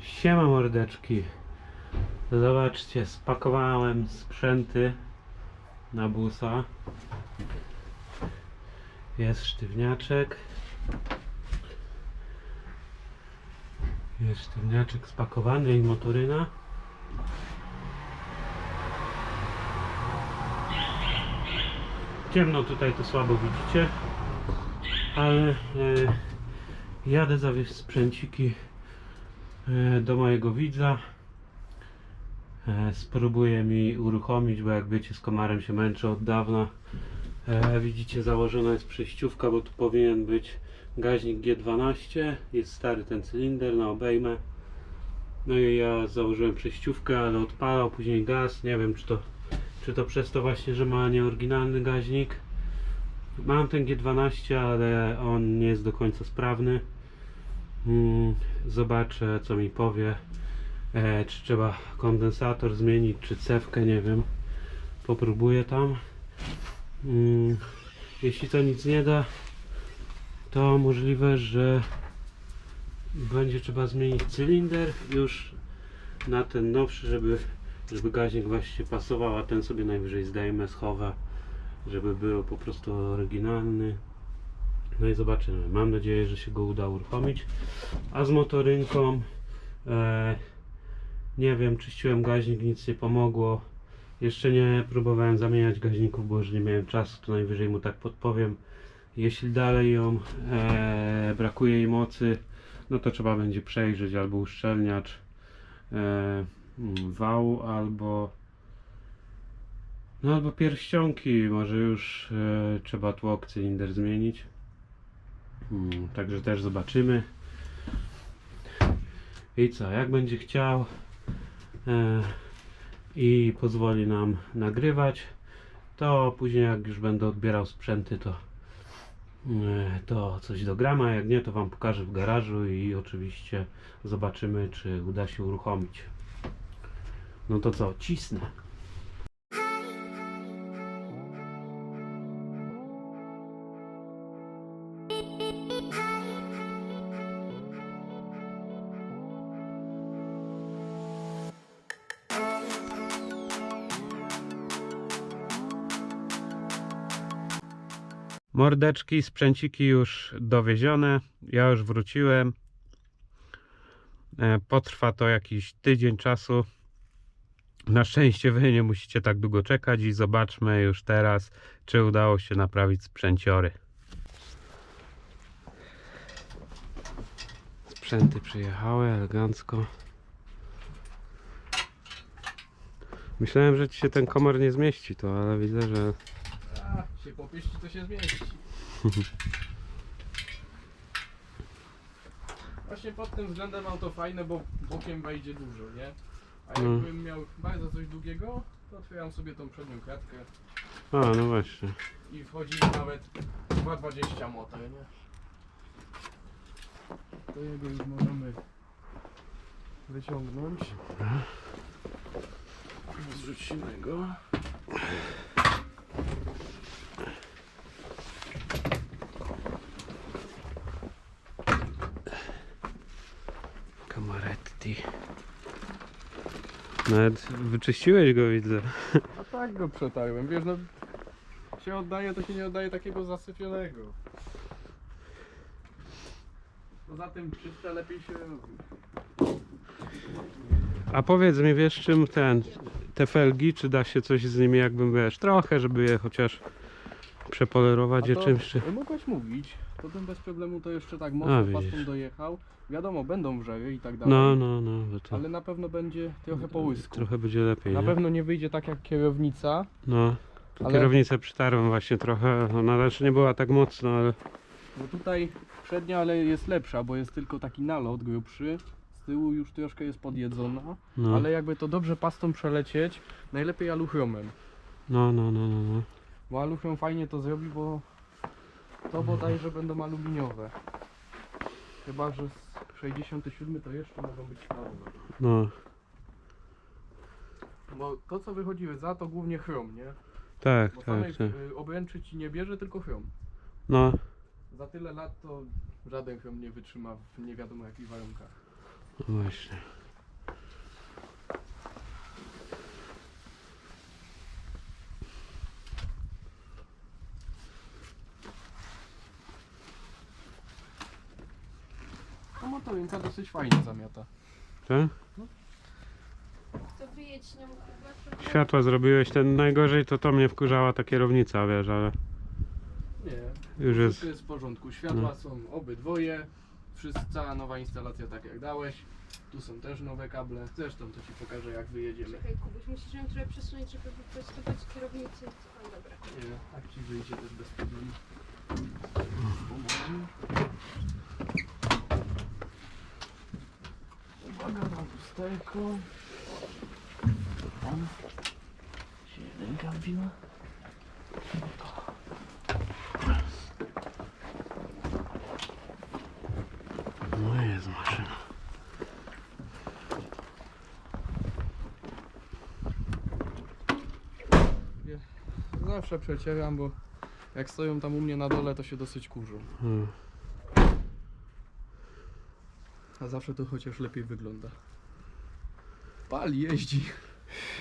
Siema mordeczki. Zobaczcie, spakowałem sprzęty na busa. Jest sztywniaczek. Jest sztywniaczek spakowany i motoryna. Ciemno tutaj to słabo widzicie, ale e, jadę zawieźć sprzęciki e, do mojego widza. E, spróbuję mi uruchomić, bo jak wiecie z komarem się męczę od dawna. Widzicie założona jest przejściówka, bo tu powinien być gaźnik G12. Jest stary ten cylinder na obejmę. No i ja założyłem przejściówkę, ale odpalał później gaz. Nie wiem czy to, czy to przez to właśnie, że ma nieoryginalny gaźnik. Mam ten G12, ale on nie jest do końca sprawny. Mm, Zobaczę co mi powie. E, czy trzeba kondensator zmienić, czy cewkę, nie wiem. Popróbuję tam. Mm, Jeśli to nic nie da, to możliwe, że będzie trzeba zmienić cylinder już na ten nowszy, żeby, żeby gaźnik właśnie pasował, a ten sobie najwyżej zdejmę, schowę, żeby był po prostu oryginalny. No i zobaczymy. Mam nadzieję, że się go uda uruchomić. A z motorynką e, nie wiem, czyściłem gaźnik, nic nie pomogło. Jeszcze nie próbowałem zamieniać gaźników, bo już nie miałem czasu, to najwyżej mu tak podpowiem. Jeśli dalej ją e, brakuje jej mocy, no to trzeba będzie przejrzeć albo uszczelniacz e, mm, wał, albo no albo pierścionki, może już e, trzeba tłok cylinder zmienić. Mm, Także też zobaczymy. I co, jak będzie chciał e, i pozwoli nam nagrywać, to później jak już będę odbierał sprzęty, to e, to coś dograma, jak nie to Wam pokażę w garażu i oczywiście zobaczymy czy uda się uruchomić. No to co, cisnę. Mordeczki, sprzęciki już dowiezione. Ja już wróciłem. E, Potrwa to jakiś tydzień czasu. Na szczęście wy nie musicie tak długo czekać i zobaczmy już teraz, czy udało się naprawić sprzęciory. Sprzęty przyjechały elegancko. Myślałem, że ci się ten komar nie zmieści, to ale widzę, że A, się popieści, to się zmieści. Właśnie pod tym względem mam to fajne, bo bokiem wejdzie dużo, nie? A jakbym miał bardzo coś długiego, to otwieram sobie tą przednią kratkę A, no właśnie. i wchodzi nawet 2,20 motor, nie? To jego już możemy wyciągnąć. Zrzucimy go. Nawet wyczyściłeś go, widzę. A tak go przetarłem, wiesz no się oddaje, to się nie oddaje takiego zasypionego. Poza tym czyste lepiej się robi. A powiedz mi, wiesz czym ten, te felgi, czy da się coś z nimi jakbym, wiesz, trochę, żeby je chociaż przepolerować je czymś, czy... Mogłeś mówić, to bym bez problemu to jeszcze tak A, mocno widzisz. pastą dojechał. Wiadomo, będą wrzery i tak dalej. No, no, no, bo to Ale na pewno będzie trochę po łysku. trochę będzie lepiej, Na nie? pewno nie wyjdzie tak jak kierownica, No, tu Ale- kierownicę przytarłem właśnie trochę, ona też nie była tak mocno, ale... bo tutaj przednia ale jest lepsza, bo jest tylko taki nalot grubszy. Z tyłu już troszkę jest podjedzona, No, ale jakby to dobrze pastą przelecieć, najlepiej aluchromem. no, no, no, no, no. Bo aluchrom fajnie to zrobi, bo to bodajże będą aluminiowe. Chyba, że z 67 to jeszcze mogą być stalowe. no. Bo to co wychodziły za to głównie chrom, nie? Tak, Bo tak, samej tak. y, obręczy ci nie bierze, tylko chrom. No, Za tyle lat to żaden chrom nie wytrzyma w nie wiadomo jakich warunkach. właśnie. A motorynka dosyć fajnie zamiata. Tak? To wyjedź trochę. Światła zrobiłeś, ten najgorzej to to mnie wkurzała ta kierownica, wiesz, ale Nie, już jest... wszystko jest w porządku. Światła No. są obydwoje. Wszystko, cała nowa instalacja tak jak dałeś. Tu są też nowe kable. Zresztą to ci pokażę jak wyjedziemy. Czekaj, Kubuś, musisz ją trochę przesunąć, żeby wyprostować kierownicę. O, dobra. Nie, tak ci wyjdzie też bez problemu. Uwaga na lusterko. Tam się jedynka wbiła. No jest maszyna. Zawsze przecieram, bo jak stoją tam u mnie na dole, to się dosyć kurzą. Hmm. A zawsze to chociaż lepiej wygląda. Pal jeździ,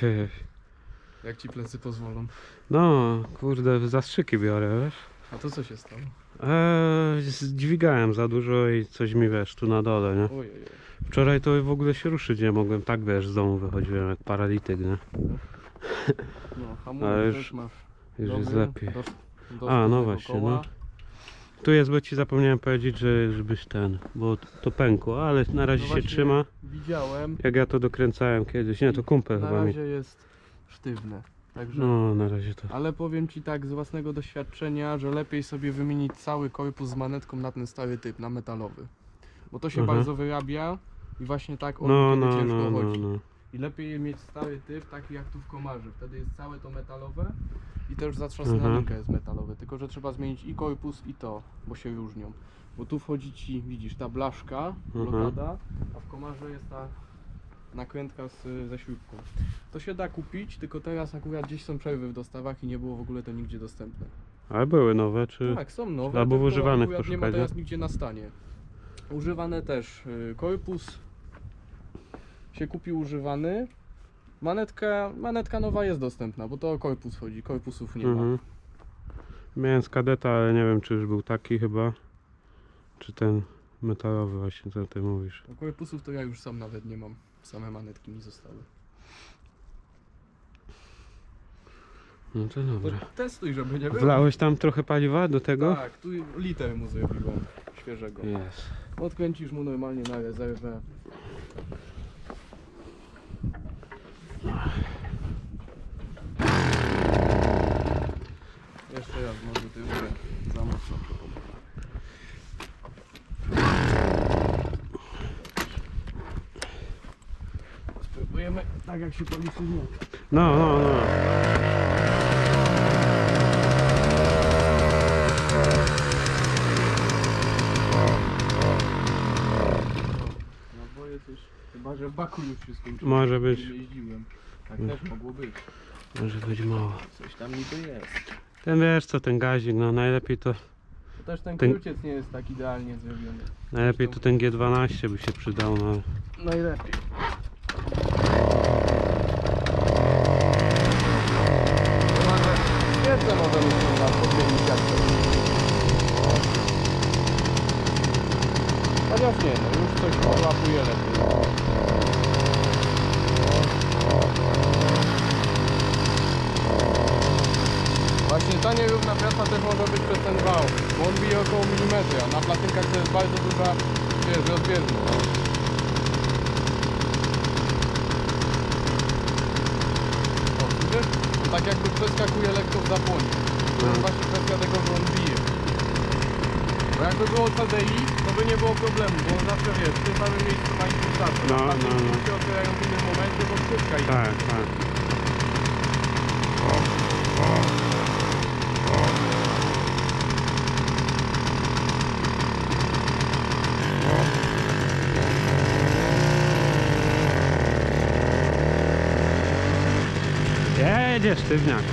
jak ci plecy pozwolą. No, kurde, zastrzyki biorę, wiesz? A to co się stało? Eee, dźwigałem za dużo i coś mi, wiesz, tu na dole, nie? Ojej. Wczoraj to w ogóle się ruszyć nie mogłem, tak wiesz, z domu wychodziłem jak paralityk, nie? No, hamulec już też masz. Już jest dobry, lepiej. dos- dostęp A, no właśnie, koła. no. Tu jest, bo ci zapomniałem powiedzieć, że żebyś ten, bo to pękło, ale na razie No się właśnie, trzyma. Widziałem. Jak ja to dokręcałem kiedyś, nie, to kumpel Na chyba mi. razie jest sztywne. Także. No, na razie to. Ale powiem ci tak z własnego doświadczenia, że lepiej sobie wymienić cały korpus z manetką na ten stary typ, na metalowy. Bo to się Aha. bardzo wyrabia i właśnie tak on No, no, ciężko no, no, chodzi. no. I lepiej mieć stary typ, taki jak tu w komarze. Wtedy jest całe to metalowe i też zatrzasnęła Mhm. linka jest metalowy. Tylko, że trzeba zmienić i korpus i to, bo się różnią. Bo tu wchodzi ci, widzisz, ta blaszka, Mhm. blokada, a w komarze jest ta nakrętka z, ze śrubką. To się da kupić, tylko teraz akurat gdzieś są przerwy w dostawach i nie było w ogóle to nigdzie dostępne. Ale były nowe, czy. Tak, są nowe. Albo tylko używanych akurat nie ma poszukać, teraz nigdzie na stanie. Używane też. y, Korpus się kupił używany. Manetka, manetka nowa jest dostępna, bo to o korpus chodzi. Korpusów nie ma. Mhm. Miałem z kadeta, ale nie wiem, czy już był taki chyba. Czy ten metalowy właśnie, co ty mówisz. A korpusów to ja już sam nawet nie mam. Same manetki mi zostały. No to To dobra. testuj, żeby nie było. Wlałeś tam trochę paliwa do tego? Tak, tu liter mu zrobiłem świeżego. Jest. Odkręcisz mu normalnie na rezerwę. Jeszcze raz może ty już za mocno przypomnę. Spróbujemy tak jak się policzy znowu. No, no, no. Naboje też, chyba że w baku już się skończyło. Może być. Nie jeździłem. Tak też mogło być. Może być mało. Coś tam niby jest. Ten wiesz co, ten gazik, no najlepiej to, To też ten Ten- kruciec nie jest tak idealnie zrobiony. najlepiej to ten G12 by się przydał, no. Najlepiej. Świecę możemy kurwa podmienić jak to. Chociaż nie, no już coś połapuje lepiej. Właśnie ta nierówna praca też może być przez ten wał, bo on bije około milimetra, na platynkach to jest bardzo duża, wiesz, rozbieżność. O, widzisz? On tak jakby przeskakuje lekko w zapłonie. To jest właśnie kwestia tego, że on bije. Bo jakby było CDI, to by nie było problemu, bo on zawsze wiesz, w tym samym miejscu ma impulsator. No, A no, no. się otwierają w innym momencie, bo skrzypka idzie. Tak, tak. Jedzie sztywniak.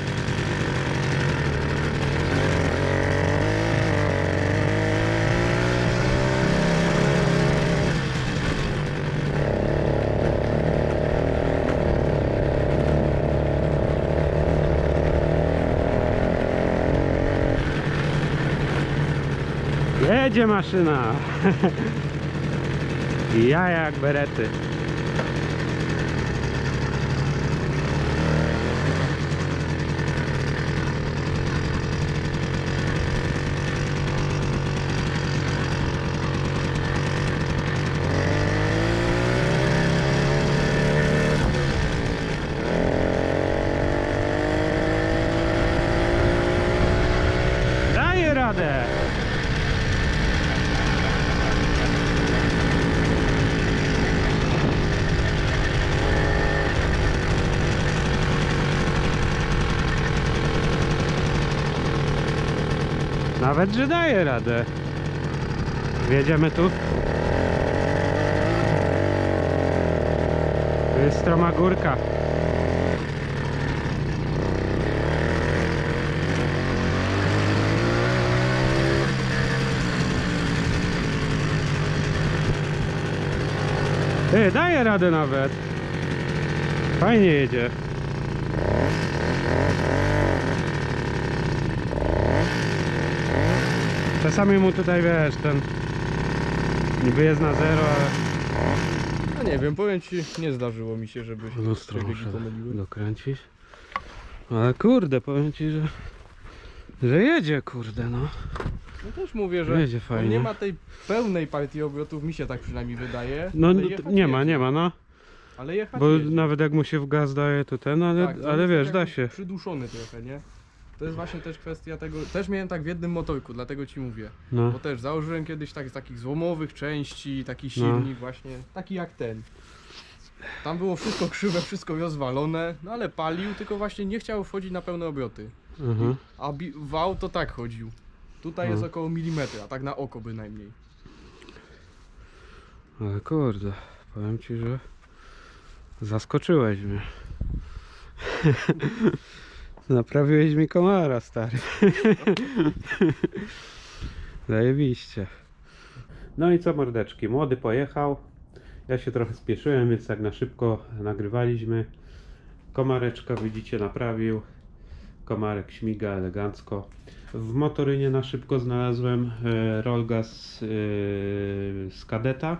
Jedzie maszyna. Ja jak berety. Daję radę. Nawet, że daje radę. Wjedziemy tu. Tu jest stroma górka. Ty, daje radę nawet. Fajnie jedzie. Czasami mu tutaj wiesz, ten niby jest na zero, ale No nie wiem, powiem ci, nie zdarzyło mi się, żeby się lustro przebiegi muszę pomyliły. dokręcić. Ale kurde, powiem ci, że że jedzie, kurde, no. No też mówię, że Jedzie on fajnie. nie ma tej pełnej partii obrotów, mi się tak przynajmniej wydaje. No ale n- jechać nie ma, jedzie. nie ma, no. Ale jechać Bo jedzie. nawet jak mu się w gaz daje, to ten, ale, Tak, to ale jest wiesz, tak da jakby się. Przyduszony trochę, nie? To jest właśnie też kwestia tego. Też miałem tak w jednym motorku, dlatego ci mówię. No. Bo też założyłem kiedyś tak z takich złomowych części, taki No. silnik właśnie, taki jak ten. Tam było wszystko krzywe, wszystko rozwalone, no ale palił, tylko właśnie nie chciał wchodzić na pełne obroty. Mhm. A bi- wał to tak chodził. Tutaj jest No. około milimetra, tak na oko bynajmniej. Ale kurde, powiem ci, że zaskoczyłeś mnie. Naprawiłeś mi komara, stary. Zajebiście. No i co mordeczki, młody pojechał. Ja się trochę spieszyłem, więc tak na szybko nagrywaliśmy. Komareczka widzicie naprawił. Komarek śmiga elegancko. W motorynie na szybko znalazłem e, Rolgas e, z kadeta.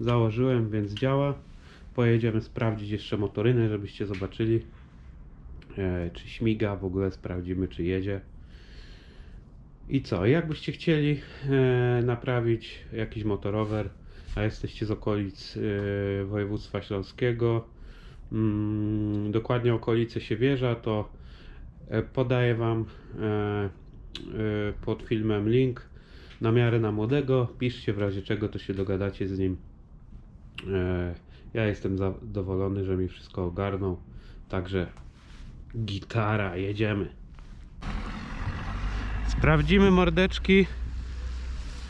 Założyłem, więc działa. Pojedziemy sprawdzić jeszcze motorynę, żebyście zobaczyli czy śmiga, w ogóle sprawdzimy czy jedzie. I co, jakbyście chcieli e, naprawić jakiś motorower, a jesteście z okolic e, województwa śląskiego, mm, dokładnie okolice Siewierza, to e, podaję Wam e, e, pod filmem link na miarę na młodego. Piszcie w razie czego, to się dogadacie z nim. E, Ja jestem zadowolony, że mi wszystko ogarnął. Także gitara, jedziemy. Sprawdzimy mordeczki.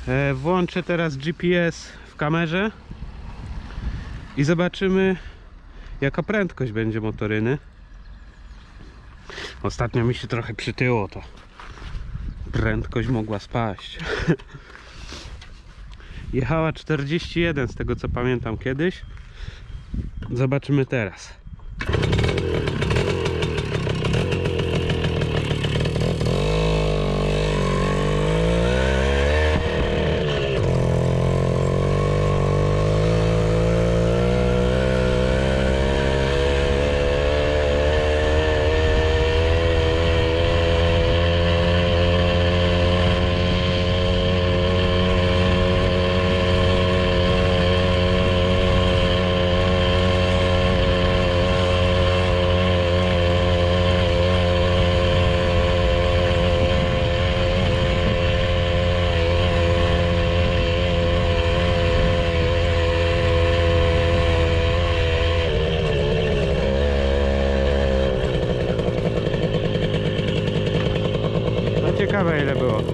E, Włączę teraz GPS w kamerze i zobaczymy jaka prędkość będzie motoryny. Ostatnio mi się trochę przytyło to. Prędkość mogła spaść. Jechała 41 z tego co pamiętam kiedyś. Zobaczymy teraz. Było.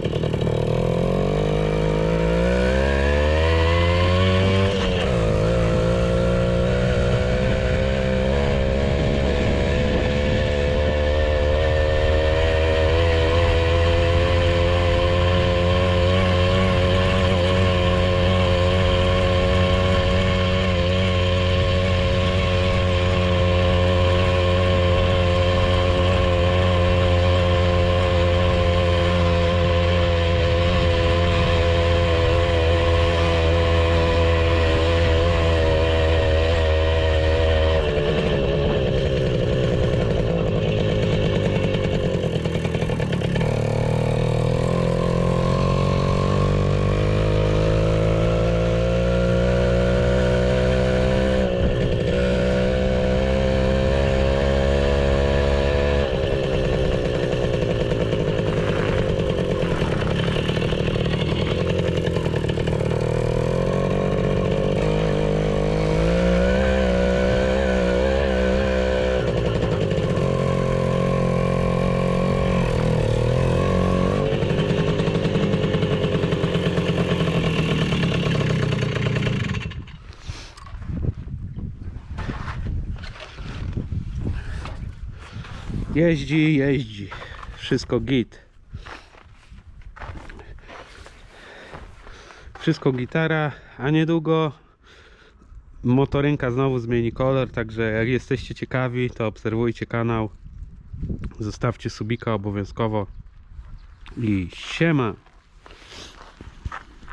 Jeździ, jeździ. Wszystko git. Wszystko gitara, a niedługo motorynka znowu zmieni kolor, także jak jesteście ciekawi, to obserwujcie kanał. Zostawcie subika obowiązkowo. I siema.